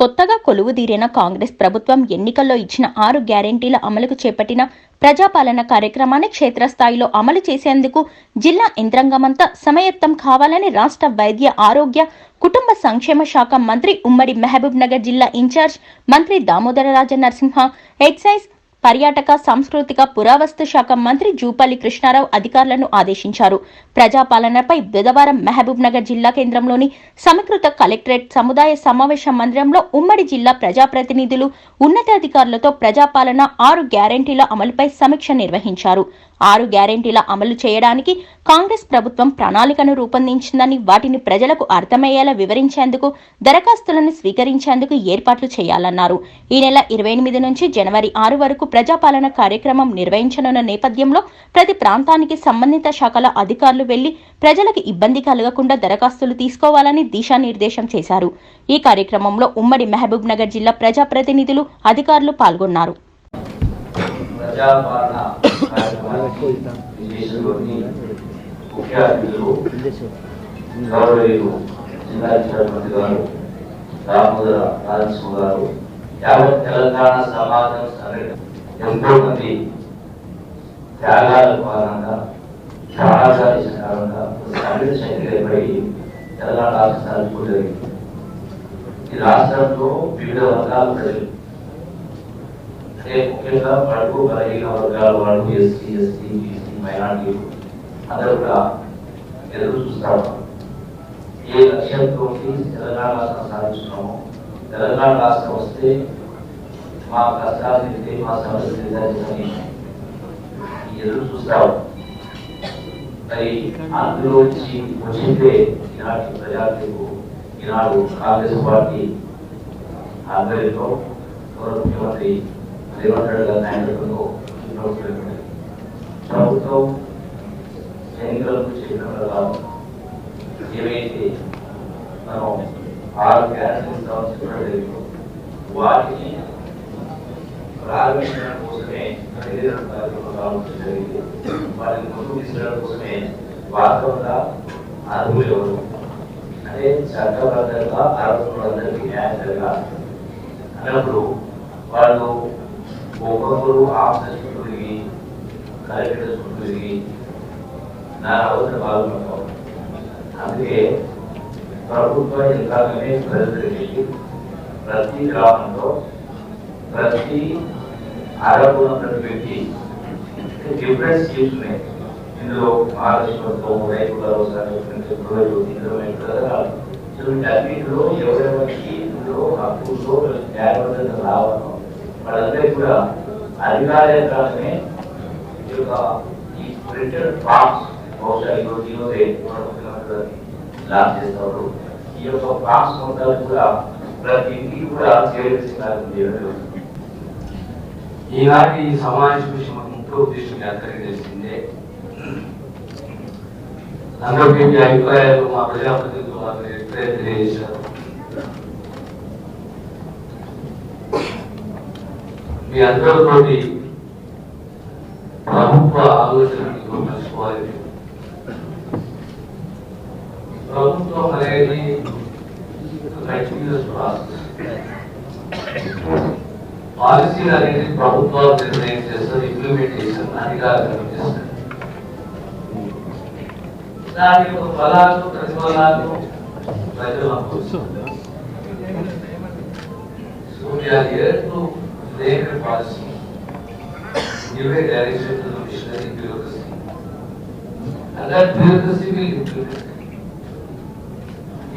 కొత్తగా కొలువుదీరిన కాంగ్రెస్ ప్రభుత్వం ఎన్నికల్లో ఇచ్చిన ఆరు గ్యారెంటీల అమలుకు చేపట్టిన ప్రజాపాలన కార్యక్రమాన్ని క్షేత్రస్థాయిలో అమలు చేసేందుకు జిల్లా యంత్రాంగమంతా సమయత్తం కావాలని రాష్ట్ర వైద్య ఆరోగ్య కుటుంబ సంక్షేమ శాఖ మంత్రి ఉమ్మడి మహబూబ్ నగర్ జిల్లా ఇన్ఛార్జ్ మంత్రి దామోదర రాజ నరసింహ ఎక్సైజ్ పర్యాటక సాంస్కృతిక పురావస్తు శాఖ మంత్రి జూపల్లి కృష్ణారావు అధికారులను ఆదేశించారు. ప్రజాపాలనపై బుధవారం మహబూబ్ నగర్ జిల్లా కేంద్రంలోని సమీకృత కలెక్టరేట్ సముదాయ సమావేశ మందిరంలో ఉమ్మడి జిల్లా ప్రజాప్రతినిధులు ఉన్నతాధికారులతో ప్రజాపాలన ఆరు గ్యారెంటీల అమలుపై సమీక్ష నిర్వహించారు. ఆరు గ్యారెంటీల అమలు చేయడానికి కాంగ్రెస్ ప్రభుత్వం ప్రణాళికను రూపొందించిందని వాటిని ప్రజలకు అర్థమయ్యేలా వివరించేందుకు దరఖాస్తులను స్వీకరించేందుకు ఏర్పాట్లు చేయాలన్నారు. ఈ నెల ఇరవై ఎనిమిది నుంచి జనవరి ఆరు వరకు ప్రజాపాలన కార్యక్రమం నిర్వహించనున్న నేపథ్యంలో ప్రతి ప్రాంతానికి సంబంధిత శాఖల అధికారులు వెళ్ళి ప్రజలకు ఇబ్బంది కలగకుండా దరఖాస్తులు తీసుకోవాలని దిశానిర్దేశం చేశారు. ఈ కార్యక్రమంలో ఉమ్మడి మహబూబ్ నగర్ జిల్లా ప్రజాప్రతినిధులు అధికారులు పాల్గొన్నారు. దామోదర రాజసింహ గారు యావత్ తెలంగాణ సమాజం సరే ఎంతో మంది త్యాగాల కారణంగా త్యాగాలు చేసిన కారణంగా సంఘటిత శక్తి ఏర్పడి తెలంగాణ రాష్ట్ర సాధింపు జరిగింది ఈ రాష్ట్రంలో వివిధ వర్గాల ప్రజలు అంటే ముఖ్యంగా బడుగు బలహీన వర్గాల వాళ్ళు ఎస్సీ ఎస్టీ బీసీ మైనార్టీలు అందరూ కూడా ఎదురు చూస్తారు ఏ లక్ష్యంతో తెలంగాణ రాష్ట్రం సాధించున్నామో తెలంగాణ రాష్ట్రం వస్తే మా కష్టాలు తీరితే మా సమస్యలు తీర్చాలని ఎదురు చూస్తారు మరి అందులో వచ్చి వచ్చిందే ఈనాటి ప్రజాలకు ఈనాడు కాంగ్రెస్ పార్టీ ఆధ్వర్యంలో గౌరవ ముఖ్యమంత్రి రేవంత్ రెడ్డి గారి నాయకత్వంలో ఈ ప్రభుత్వం ఏర్పడింది. ప్రభుత్వం ఎన్నికలకు చేయడం ఏవైతే మనం ఆరు గ్యారెంటీ ఇస్తామని చెప్పడం జరిగిందో వాటిని ప్రారంభించడం కోసమే శరీరం కార్యక్రమం రావడం జరిగింది వాటిని ముందుకు తీసుకెళ్ళడం కోసమే వాస్తవంగా అర్హులు ఎవరు? అంటే చట్టబద్ధంగా అర్హులందరికీ న్యాయం జరగాలి అన్నప్పుడు వాళ్ళు ఒక్కొక్కరు ఆఫీస్ తిరిగి కలెక్టర్ తిరిగి నా అవసరం పాల్గొంటాం అందుకే ప్రభుత్వ యంత్రాంగమే ప్రజలు ప్రతి గ్రామంలో ప్రతి అరకున్న ప్రతి వ్యక్తి డిఫరెంట్ స్కీమ్స్ ఉన్నాయి ఇందులో మహాలక్ష్మితో రైతు భరోసా గృహజ్యోతి ఇందులో రకరకాలు సో వీటన్నిటిలో ఎవరెవరికి ఇందులో హక్కుల్లో న్యాయబద్ధత రావాలో వాళ్ళందరికీ కూడా అధికార యంత్రాంగమే ఈ యొక్క ఈ ప్రింటెడ్ ఫార్మ్స్ బహుశా ఈరోజు ఈరోజే మన ముఖ్యమంత్రి గారు లాంచ్ చేస్తారు ఈ యొక్క ఫార్మ్స్ మొత్తాలు కూడా ప్రతి ఇంటికి కూడా చేరవేసి కార్యక్రమం చేయడం జరుగుతుంది. ఈనాటి ఈ సమావేశం విషయం ముఖ్య ఉద్దేశం అందరికీ తెలిసిందే అందరికీ మీ అభిప్రాయాలు మా ప్రజాప్రతినిధులు మాకు ఎప్పుడైతే తెలియజేశారు. మీ అందరితోటి ప్రభుత్వ ఆలోచనలు మర్చిపోవాలి ప్రభుత్వం అనేది కంటిన్యూస్ ప్రాసెస్ పాలసీలు అనేది ప్రభుత్వాలు నిర్ణయం చేస్తారు ఇంప్లిమెంటేషన్ అధికారులు చేస్తారు దాని యొక్క ఫలాలు ప్రతిఫలాలు ప్రజలు అనుభవిస్తారు so we are here to make a policy give a direction to the missionary bureaucracy. And that bureaucracy will implement.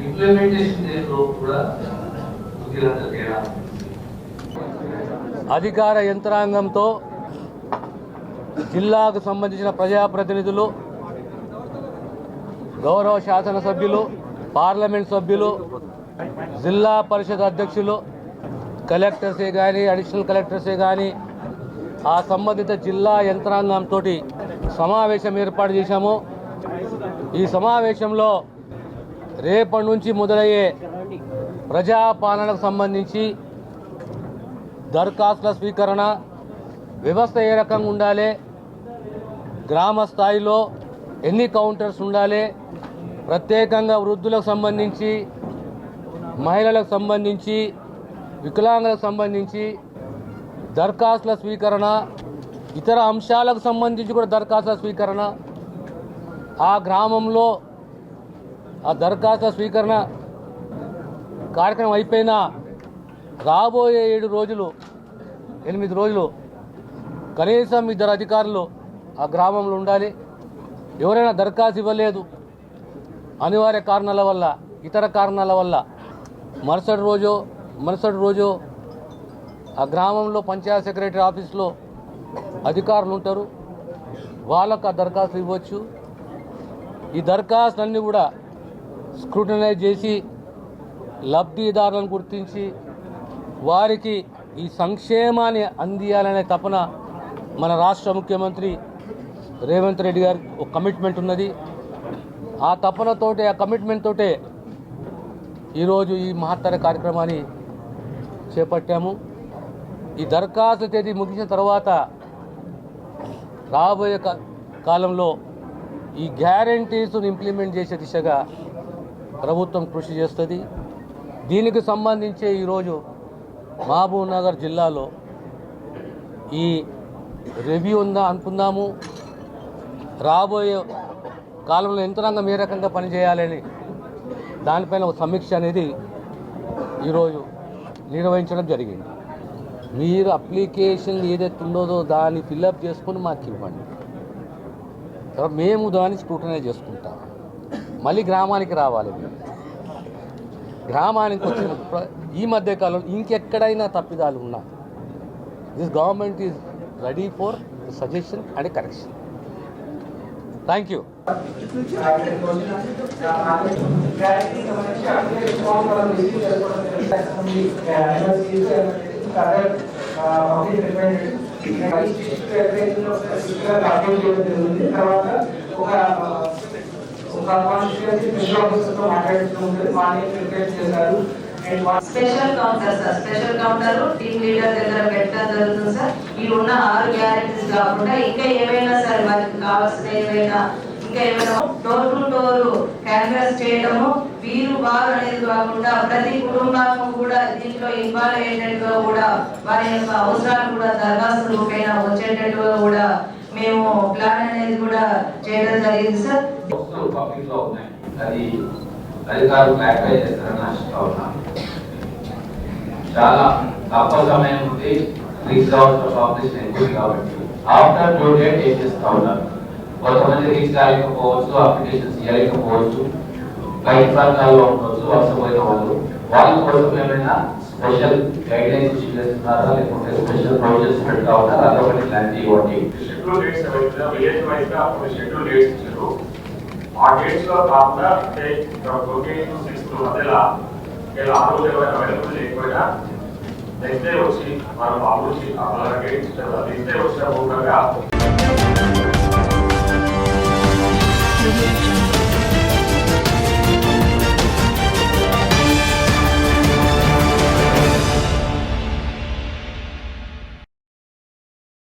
Implementation దేంట్లో కూడా ఉద్యోగంత తేడా అధికార యంత్రాంగంతో జిల్లాకు సంబంధించిన ప్రజాప్రతినిధులు గౌరవ శాసనసభ్యులు పార్లమెంట్ సభ్యులు జిల్లా పరిషత్ అధ్యక్షులు కలెక్టర్సే కానీ అడిషనల్ కలెక్టర్సే కానీ ఆ సంబంధిత జిల్లా యంత్రాంగంతో సమావేశం ఏర్పాటు చేశాము. ఈ సమావేశంలో రేపటి నుంచి మొదలయ్యే ప్రజాపాలనకు సంబంధించి దరఖాస్తుల స్వీకరణ వ్యవస్థ ఏ రకంగా ఉండాలి? గ్రామ స్థాయిలో ఎన్ని కౌంటర్స్ ఉండాలి? ప్రత్యేకంగా వృద్ధులకు సంబంధించి మహిళలకు సంబంధించి వికలాంగులకు సంబంధించి దరఖాస్తుల స్వీకరణ ఇతర అంశాలకు సంబంధించి కూడా దరఖాస్తుల స్వీకరణ. ఆ గ్రామంలో ఆ దరఖాస్తుల స్వీకరణ కార్యక్రమం అయిపోయిన రాబోయే ఏడు రోజులు ఎనిమిది రోజులు కనీసం ఇద్దరు అధికారులు ఆ గ్రామంలో ఉండాలి. ఎవరైనా దరఖాస్తు ఇవ్వలేదు. అనివార్య కారణాల వల్ల ఇతర కారణాల వల్ల మరుసటి రోజు మరుసటి రోజు ఆ గ్రామంలో పంచాయత్ సెక్రటరీ ఆఫీస్లో అధికారులు ఉంటారు. వాళ్ళకు ఆ దరఖాస్తు ఇవ్వచ్చు. ఈ దరఖాస్తులన్నీ కూడా స్క్రూటనైజ్ చేసి లబ్ధిదారులను గుర్తించి వారికి ఈ సంక్షేమాన్ని అందియాలనే తపన మన రాష్ట్ర ముఖ్యమంత్రి రేవంత్ రెడ్డి గారి ఒక కమిట్మెంట్ ఉన్నది. ఆ తపనతోటే ఆ కమిట్మెంట్ తోటే ఈరోజు ఈ మహత్తర కార్యక్రమాన్ని చేపట్టాము. ఈ దరఖాస్తు తేదీ ముగిసిన తర్వాత రాబోయే కాలంలో ఈ గ్యారంటీస్ను ఇంప్లిమెంట్ చేసే దిశగా ప్రభుత్వం కృషి చేస్తుంది. దీనికి సంబంధించి ఈరోజు మహబూబ్నగర్ జిల్లాలో ఈ రెవ్యూ ఉందా అనుకుందాము. రాబోయే కాలంలో యంత్రాంగం ఏ రకంగా పనిచేయాలని దానిపైన ఒక సమీక్ష అనేది ఈరోజు నిర్వహించడం జరిగింది. మీరు అప్లికేషన్ ఏదైతే ఉండదో దాన్ని ఫిల్అప్ చేసుకొని మాకు ఇవ్వండి. తర్వాత మేము దాన్ని స్క్రూటనైజ్ చేసుకుంటాం. మళ్ళీ గ్రామానికి రావాలి మీరు. గ్రామానికి వచ్చిన ఈ మధ్య కాలంలో ఇంకెక్కడైనా తప్పిదాలు ఉన్నా this government is ready for suggestion and correction thank you ఒక స్పెషల్ చేశారు special counter sir special counter team leader దగ్గర పెట్టడం జరుగుతుంది సార్ వీళ్ళు ఉన్న ఆరు గ్యారెంటీస్ కాకుండా ఇంకా ఏమైనా సార్ వారికి కావాల్సిన ఏమైనా ఇంకా ఏమైనా డోర్ టు డోర్ క్యాన్వాస్ చేయడము వీరు వారు అనేది కాకుండా ప్రతి కుటుంబం కూడా దీంట్లో ఇన్వాల్వ్ అయ్యేటట్టుగా కూడా వారి యొక్క అవసరాలు కూడా దరఖాస్తు రూపేణ వచ్చేటట్టుగా కూడా మేము ప్లాన్ అనేది కూడా చేయడం జరిగింది సార్ పబ్లిక్లో ఉన్నాయి. అది అధికారులు క్లారిఫై చేస్తారని ఆశిస్తా ఉన్నాను. చాలా తక్కువ సమయం ఉంది రీచ్ అవర్స్ పాపులేషన్ ఎక్కువ కాబట్టి ఆఫ్టర్ డ్యూ డేట్ ఏం చేస్తా ఉన్నారు? కొంతమంది రీచ్ కాలేకపోవచ్చు అప్లికేషన్స్ ఇవ్వలేకపోవచ్చు బయట ప్రాంతాల్లో ఉండవచ్చు వలసపోయిన వాళ్ళు. వాళ్ళ కోసం ఏమైనా స్పెషల్ గైడ్ లైన్స్ ఇష్యూ చేస్తున్నారా లేకుంటే స్పెషల్ ప్రొవిజన్స్ పెడతా ఉన్నారా అదొకటి క్లారిటీ ఇవ్వండి. షెడ్యూల్ డేట్స్ ఏవైతే విలేజ్ వైజ్గా కొన్ని షెడ్యూల్ డేట్స్ ఇచ్చారు. ఆ డేట్స్లో కాకుండా అంటే ట్వంటీ టు సిక్స్ మధ్యలో ఇలా ఆ రోజు ఏమైనా అవైలబుల్ లేకపోయినా నెక్స్ట్ డే వచ్చి మన బాబు వచ్చి ఆ డేట్స్ ఇచ్చారు. నెక్స్ట్ డే వచ్చిన మూలంగా Audio Jungle.